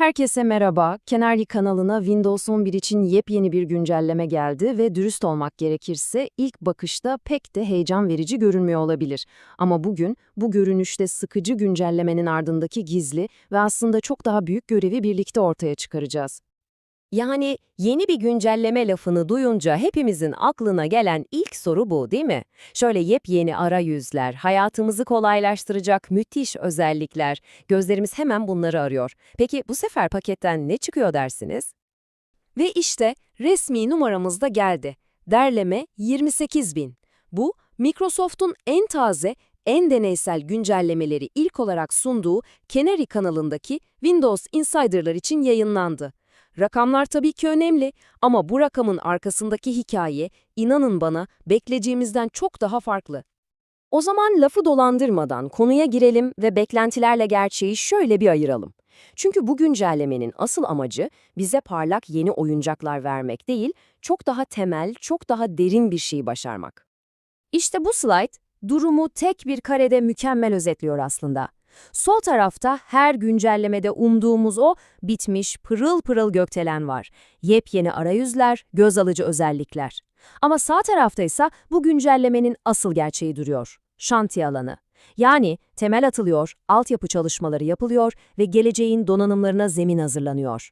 Herkese merhaba. Kenarli kanalına Windows 11 için yepyeni bir güncelleme geldi ve dürüst olmak gerekirse ilk bakışta pek de heyecan verici görünmüyor olabilir. Ama bugün bu görünüşte sıkıcı güncellemenin ardındaki gizli ve aslında çok daha büyük görevi birlikte ortaya çıkaracağız. Yani yeni bir güncelleme lafını duyunca hepimizin aklına gelen ilk soru bu değil mi? Şöyle yepyeni arayüzler, hayatımızı kolaylaştıracak müthiş özellikler, gözlerimiz hemen bunları arıyor. Peki bu sefer paketten ne çıkıyor dersiniz? Ve işte resmi numaramız da geldi. Derleme 28.000. Bu, Microsoft'un en taze, en deneysel güncellemeleri ilk olarak sunduğu Canary kanalındaki Windows Insider'lar için yayınlandı. Rakamlar tabii ki önemli ama bu rakamın arkasındaki hikaye, inanın bana, beklediğimizden çok daha farklı. O zaman lafı dolandırmadan konuya girelim ve beklentilerle gerçeği şöyle bir ayıralım. Çünkü bu güncellemenin asıl amacı bize parlak yeni oyuncaklar vermek değil, çok daha temel, çok daha derin bir şey başarmak. İşte bu slide durumu tek bir karede mükemmel özetliyor aslında. Sol tarafta her güncellemede umduğumuz o bitmiş pırıl pırıl gökdelen var. Yepyeni arayüzler, göz alıcı özellikler. Ama sağ tarafta ise bu güncellemenin asıl gerçeği duruyor. Şantiye alanı. Yani temel atılıyor, altyapı çalışmaları yapılıyor ve geleceğin donanımlarına zemin hazırlanıyor.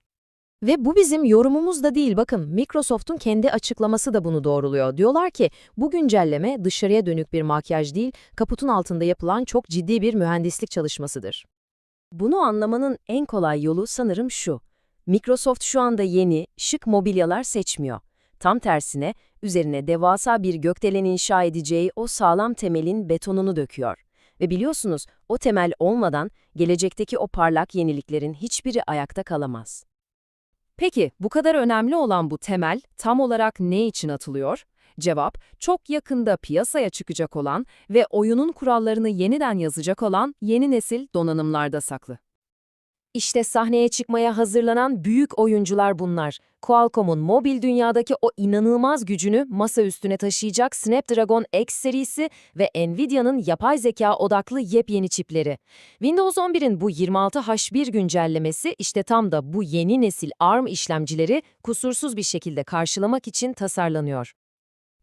Ve bu bizim yorumumuz da değil bakın Microsoft'un kendi açıklaması da bunu doğruluyor. Diyorlar ki bu güncelleme dışarıya dönük bir makyaj değil, kaputun altında yapılan çok ciddi bir mühendislik çalışmasıdır. Bunu anlamanın en kolay yolu sanırım şu. Microsoft şu anda yeni, şık mobilyalar seçmiyor. Tam tersine üzerine devasa bir gökdelen inşa edeceği o sağlam temelin betonunu döküyor. Ve biliyorsunuz o temel olmadan gelecekteki o parlak yeniliklerin hiçbiri ayakta kalamaz. Peki bu kadar önemli olan bu temel tam olarak ne için atılıyor? Cevap, çok yakında piyasaya çıkacak olan ve oyunun kurallarını yeniden yazacak olan yeni nesil donanımlarda saklı. İşte sahneye çıkmaya hazırlanan büyük oyuncular bunlar. Qualcomm'un mobil dünyadaki o inanılmaz gücünü masa üstüne taşıyacak Snapdragon X serisi ve Nvidia'nın yapay zeka odaklı yepyeni çipleri. Windows 11'in bu 26H1 güncellemesi işte tam da bu yeni nesil ARM işlemcileri kusursuz bir şekilde karşılamak için tasarlanıyor.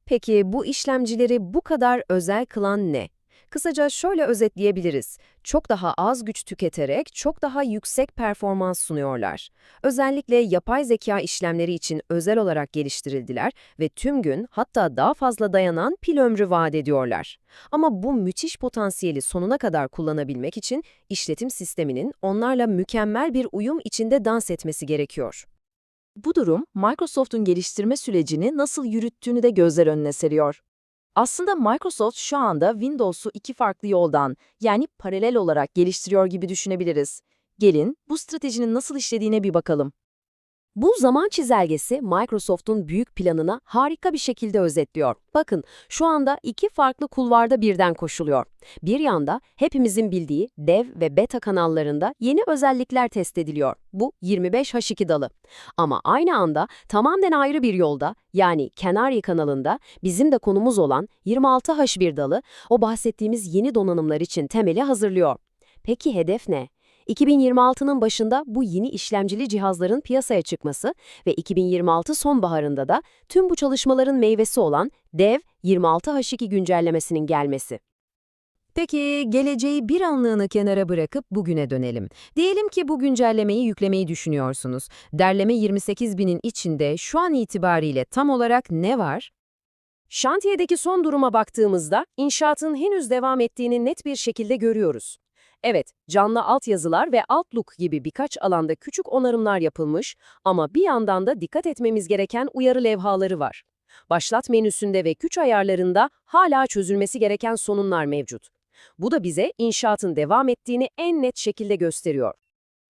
Peki bu işlemcileri bu kadar özel kılan ne? Kısaca şöyle özetleyebiliriz. Çok daha az güç tüketerek çok daha yüksek performans sunuyorlar. Özellikle yapay zeka işlemleri için özel olarak geliştirildiler ve tüm gün hatta daha fazla dayanan pil ömrü vaat ediyorlar. Ama bu müthiş potansiyeli sonuna kadar kullanabilmek için işletim sisteminin onlarla mükemmel bir uyum içinde dans etmesi gerekiyor. Bu durum Microsoft'un geliştirme sürecini nasıl yürüttüğünü de gözler önüne seriyor. Aslında Microsoft şu anda Windows'u iki farklı yoldan, yani paralel olarak geliştiriyor gibi düşünebiliriz. Gelin bu stratejinin nasıl işlediğine bir bakalım. Bu zaman çizelgesi Microsoft'un büyük planına harika bir şekilde özetliyor. Bakın şu anda iki farklı kulvarda birden koşuluyor. Bir yanda hepimizin bildiği dev ve beta kanallarında yeni özellikler test ediliyor. Bu 25H2 dalı. Ama aynı anda tamamen ayrı bir yolda yani Canary kanalında bizim de konumuz olan 26H1 dalı o bahsettiğimiz yeni donanımlar için temeli hazırlıyor. Peki hedef ne? 2026'nın başında bu yeni işlemcili cihazların piyasaya çıkması ve 2026 sonbaharında da tüm bu çalışmaların meyvesi olan Dev 26H2 güncellemesinin gelmesi. Peki geleceği bir anlığına kenara bırakıp bugüne dönelim. Diyelim ki bu güncellemeyi yüklemeyi düşünüyorsunuz. Derleme 28.000'in içinde şu an itibariyle tam olarak ne var? Şantiyedeki son duruma baktığımızda inşaatın henüz devam ettiğini net bir şekilde görüyoruz. Evet, canlı altyazılar ve Outlook gibi birkaç alanda küçük onarımlar yapılmış ama bir yandan da dikkat etmemiz gereken uyarı levhaları var. Başlat menüsünde ve güç ayarlarında hala çözülmesi gereken sorunlar mevcut. Bu da bize inşaatın devam ettiğini en net şekilde gösteriyor.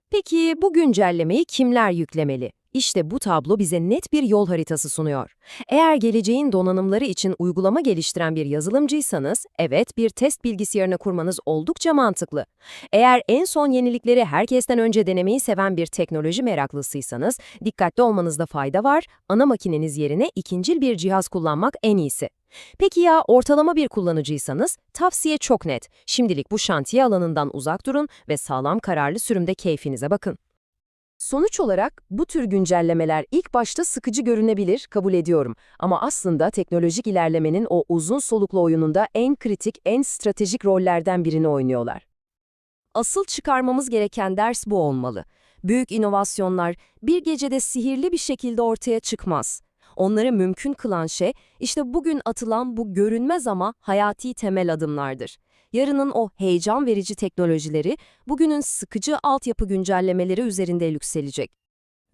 Peki bu güncellemeyi kimler yüklemeli? İşte bu tablo bize net bir yol haritası sunuyor. Eğer geleceğin donanımları için uygulama geliştiren bir yazılımcıysanız, evet bir test bilgisayarını kurmanız oldukça mantıklı. Eğer en son yenilikleri herkesten önce denemeyi seven bir teknoloji meraklısıysanız, dikkatli olmanızda fayda var, ana makineniz yerine ikincil bir cihaz kullanmak en iyisi. Peki ya ortalama bir kullanıcıysanız, tavsiye çok net. Şimdilik bu şantiye alanından uzak durun ve sağlam kararlı sürümde keyfinize bakın. Sonuç olarak bu tür güncellemeler ilk başta sıkıcı görünebilir, kabul ediyorum. Ama aslında teknolojik ilerlemenin o uzun soluklu oyununda en kritik, en stratejik rollerden birini oynuyorlar. Asıl çıkarmamız gereken ders bu olmalı. Büyük inovasyonlar bir gecede sihirli bir şekilde ortaya çıkmaz. Onları mümkün kılan şey, işte bugün atılan bu görünmez ama hayati temel adımlardır. Yarının o heyecan verici teknolojileri, bugünün sıkıcı altyapı güncellemeleri üzerinde yükselecek.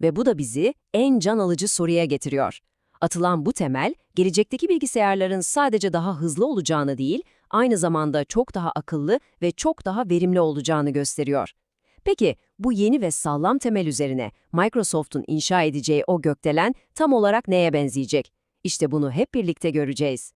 Ve bu da bizi en can alıcı soruya getiriyor. Atılan bu temel, gelecekteki bilgisayarların sadece daha hızlı olacağını değil, aynı zamanda çok daha akıllı ve çok daha verimli olacağını gösteriyor. Peki bu yeni ve sağlam temel üzerine Microsoft'un inşa edeceği o gökdelen tam olarak neye benzeyecek? İşte bunu hep birlikte göreceğiz.